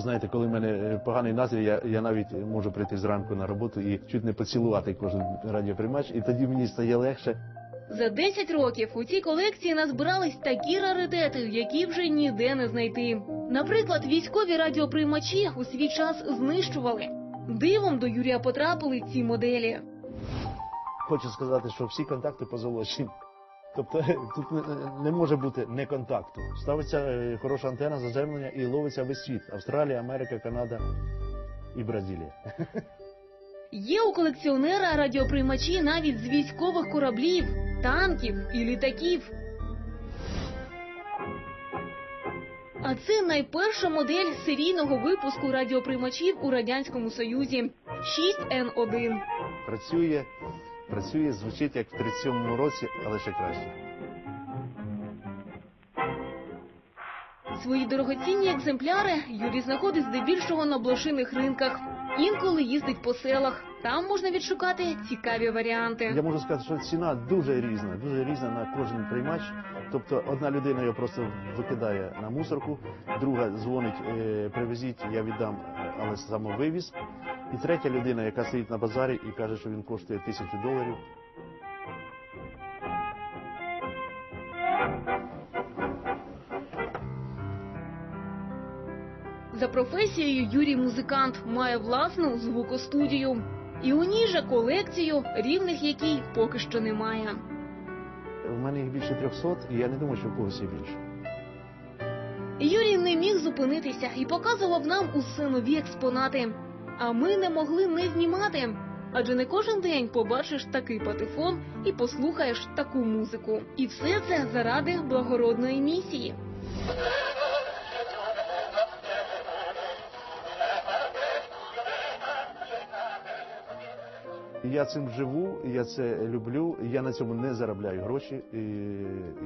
Знаєте, коли в мене е, поганий настрій, я, я навіть можу прийти зранку на роботу і чуть не поцілувати кожен радіоприймач, і тоді мені стає легше. За 10 років у цій колекції назбирались такі раритети, які вже ніде не знайти. Наприклад, військові радіоприймачі у свій час знищували. Дивом до Юрія потрапили ці моделі. Хочу сказати, що всі контакти позолочені. Тобто тут не, не може бути не контакту. Ставиться е, хороша антена, заземлення і ловиться весь світ. Австралія, Америка, Канада і Бразилія. Є у колекціонера радіоприймачі навіть з військових кораблів, танків і літаків. А це найперша модель серійного випуску радіоприймачів у радянському союзі 6N1. Працює, працює, звучить як в 37-му році, але ще краще. Свої дорогоцінні екземпляри Юрій знаходить здебільшого на блошиних ринках. Інколи їздить по селах. Там можна відшукати цікаві варіанти. Я можу сказати, що ціна дуже різна, дуже різна на кожен приймач. Тобто одна людина його просто викидає на мусорку, друга дзвонить, е, привезіть, я віддам, але самовивіз. І третя людина, яка стоїть на базарі і каже, що він коштує тисячу доларів. За професією Юрій музикант має власну звукостудію. І у ній же колекцію, рівних якій поки що немає. У мене їх більше 300, і я не думаю, що в когось є більше. Юрій не міг зупинитися і показував нам усе нові експонати. А ми не могли не знімати. Адже не кожен день побачиш такий патефон і послухаєш таку музику. І все це заради благородної місії. Я цим живу, я це люблю. Я на цьому не заробляю гроші. І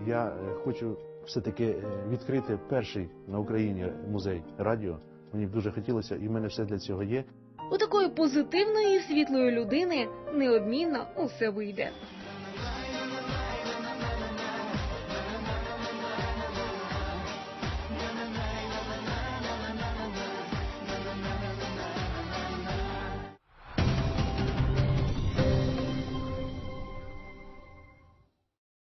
я е, хочу все-таки е, відкрити перший на Україні музей радіо. Мені б дуже хотілося, і в мене все для цього є. У такої позитивної і світлої людини неодмінно усе вийде.